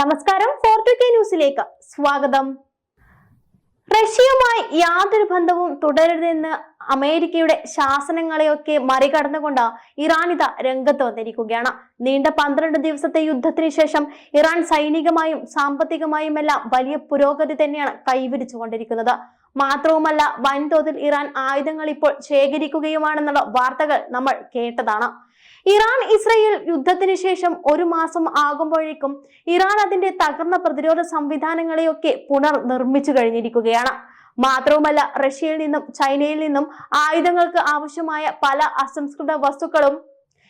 നമസ്കാരം. ഫോർട്ടു കെ ന്യൂസിലേക്ക് സ്വാഗതം. റഷ്യയുമായി യാതൊരു ബന്ധവും തുടരരുതെന്ന് അമേരിക്കയുടെ ശാസനങ്ങളെയൊക്കെ മറികടന്നുകൊണ്ട് ഇറാൻ ഇത രംഗത്ത് വന്നിരിക്കുകയാണ്. നീണ്ട പന്ത്രണ്ട് ദിവസത്തെ യുദ്ധത്തിന് ശേഷം ഇറാൻ സൈനികമായും സാമ്പത്തികമായും എല്ലാം വലിയ പുരോഗതി തന്നെയാണ് കൈവരിച്ചുകൊണ്ടിരിക്കുന്നത്. മാത്രവുമല്ല വൻതോതിൽ ഇറാൻ ആയുധങ്ങൾ ഇപ്പോൾ ശേഖരിക്കുകയുമാണെന്നുള്ള വാർത്തകൾ നമ്മൾ കേട്ടതാണ്. ഇറാൻ ഇസ്രയേൽ യുദ്ധത്തിന് ശേഷം ഒരു മാസം ആകുമ്പോഴേക്കും ഇറാൻ അതിന്റെ തകർന്ന പ്രതിരോധ സംവിധാനങ്ങളെയൊക്കെ പുനർനിർമ്മിച്ചു കഴിഞ്ഞിരിക്കുകയാണ്. മാത്രവുമല്ല റഷ്യയിൽ നിന്നും ചൈനയിൽ നിന്നും ആയുധങ്ങൾക്ക് ആവശ്യമായ പല അസംസ്കൃത വസ്തുക്കളും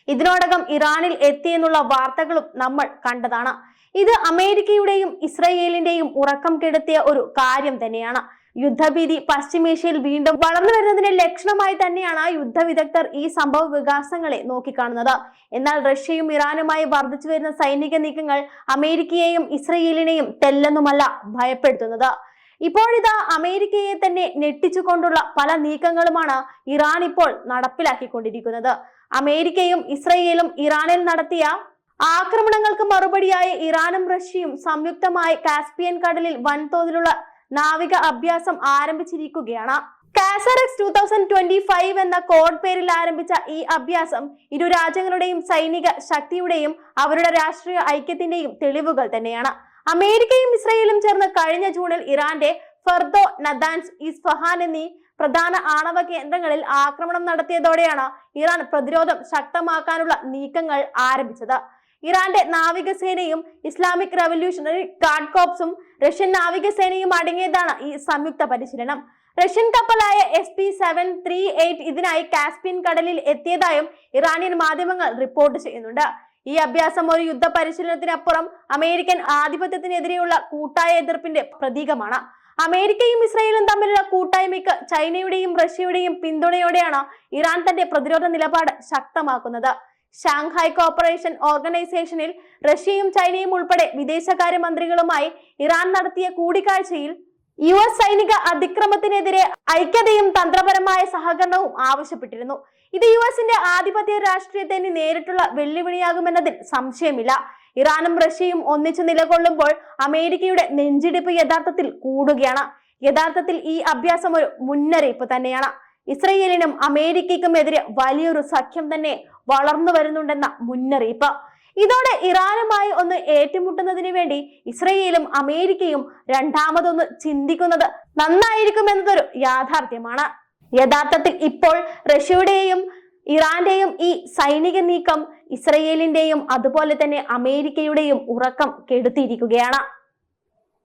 ഇതിനോടകം ഇറാനിൽ എത്തിയെന്നുള്ള വാർത്തകളും നമ്മൾ കണ്ടതാണ്. ഇത് അമേരിക്കയുടെയും ഇസ്രയേലിന്റെയും ഉറക്കം കെടുത്തിയ ഒരു കാര്യം തന്നെയാണ്. യുദ്ധഭീതി പശ്ചിമേഷ്യയിൽ വീണ്ടും വളർന്നു വരുന്നതിന്റെ ലക്ഷണമായി തന്നെയാണ് യുദ്ധ വിദഗ്ധർ ഈ സംഭവ വികാസങ്ങളെ നോക്കിക്കാണുന്നത്. എന്നാൽ റഷ്യയും ഇറാനുമായി വർദ്ധിച്ചു വരുന്ന സൈനിക നീക്കങ്ങൾ അമേരിക്കയെയും ഇസ്രയേലിനെയും തെല്ലെന്നുമല്ല ഭയപ്പെടുത്തുന്നത്. ഇപ്പോഴിതാ അമേരിക്കയെ തന്നെ ഞെട്ടിച്ചുകൊണ്ടുള്ള പല നീക്കങ്ങളുമാണ് ഇറാൻ ഇപ്പോൾ നടപ്പിലാക്കിക്കൊണ്ടിരിക്കുന്നത്. അമേരിക്കയും ഇസ്രയേലും ഇറാനിൽ നടത്തിയ ആക്രമണങ്ങൾക്ക് മറുപടിയായി ഇറാനും റഷ്യയും സംയുക്തമായി കാസ്പിയൻ കടലിൽ വൻതോതിലുള്ള നാവിക അഭ്യാസം ആരംഭിച്ചിരിക്കുകയാണ്. Casarex two thousand twenty five എന്ന കോഡ് പേരിൽ ആരംഭിച്ച ഈ അഭ്യാസം ഇരു രാജ്യങ്ങളുടെയും സൈനിക ശക്തിയുടെയും അവരുടെ രാഷ്ട്രീയ ഐക്യത്തിന്റെയും തെളിവുകൾ തന്നെയാണ്. അമേരിക്കയും ഇസ്രയേലും ചേർന്ന് കഴിഞ്ഞ ജൂണിൽ ഇറാന്റെ ഫെർദോ നദാൻസ് ഇസ്ഫഹാൻ എന്നീ പ്രധാന ആണവ കേന്ദ്രങ്ങളിൽ ആക്രമണം നടത്തിയതോടെയാണ് ഇറാൻ പ്രതിരോധം ശക്തമാക്കാനുള്ള നീക്കങ്ങൾ ആരംഭിച്ചത്. ഇറാന്റെ നാവികസേനയും ഇസ്ലാമിക് റവല്യൂഷണറി ഗാർഡ് കോപ്സും റഷ്യൻ നാവികസേനയും അടങ്ങിയതാണ് ഈ സംയുക്ത പരിശീലനം. Russian കപ്പലായ S P seven three eight ഇതിനായി കാസ്പിയൻ കടലിൽ എത്തിയതായും ഇറാനിയൻ മാധ്യമങ്ങൾ റിപ്പോർട്ട് ചെയ്യുന്നുണ്ട്. ഈ അഭ്യാസം ഒരു യുദ്ധ പരിശീലനത്തിനപ്പുറം അമേരിക്കൻ ആധിപത്യത്തിനെതിരെയുള്ള കൂട്ടായ എതിർപ്പിന്റെ പ്രതീകമാണ്. അമേരിക്കയും ഇസ്രായേലും തമ്മിലുള്ള കൂട്ടായ്മയ്ക്ക് ചൈനയുടെയും റഷ്യയുടെയും പിന്തുണയോടെയാണ് ഇറാൻ തന്റെ പ്രതിരോധ നിലപാട് ശക്തമാക്കുന്നത്. ഷാങ്ഹായ് കോപ്പറേഷൻ ഓർഗനൈസേഷനിൽ റഷ്യയും ചൈനയും ഉൾപ്പെടെ വിദേശകാര്യമന്ത്രികളുമായി ഇറാൻ നടത്തിയ കൂടിക്കാഴ്ചയിൽ യു എസ് സൈനിക അതിക്രമത്തിനെതിരെ ഐക്യതയും തന്ത്രപരമായ സഹകരണവും ആവശ്യപ്പെട്ടിരുന്നു. ഇത് യു എസിന്റെ ആധിപത്യ രാഷ്ട്രീയത്തിന് നേരിട്ടുള്ള വെല്ലുവിളിയാകുമെന്നതിൽ സംശയമില്ല. ഇറാനും റഷ്യയും ഒന്നിച്ചു നിലകൊള്ളുമ്പോൾ അമേരിക്കയുടെ നെഞ്ചിടിപ്പ് യഥാർത്ഥത്തിൽ കൂടുകയാണ്. യഥാർത്ഥത്തിൽ ഈ അഭ്യാസം ഒരു മുന്നറിയിപ്പ് തന്നെയാണ്. ഇസ്രയേലിനും അമേരിക്കയ്ക്കും എതിരെ വലിയൊരു സഖ്യം തന്നെ വളർന്നു വരുന്നുണ്ടെന്ന മുന്നറിയിപ്പ്. ഇതോടെ ഇറാനുമായി ഒന്ന് ഏറ്റുമുട്ടുന്നതിന് വേണ്ടി ഇസ്രയേലും അമേരിക്കയും രണ്ടാമതൊന്ന് ചിന്തിക്കുന്നത് നന്നായിരിക്കും എന്നതൊരു യാഥാർത്ഥ്യമാണ്. യഥാർത്ഥത്തിൽ ഇപ്പോൾ റഷ്യയുടെയും ഇറാന്റെയും ഈ സൈനിക നീക്കം ഇസ്രയേലിന്റെയും അതുപോലെ തന്നെ അമേരിക്കയുടെയും ഉറക്കം കെടുത്തിയിരിക്കുകയാണ്.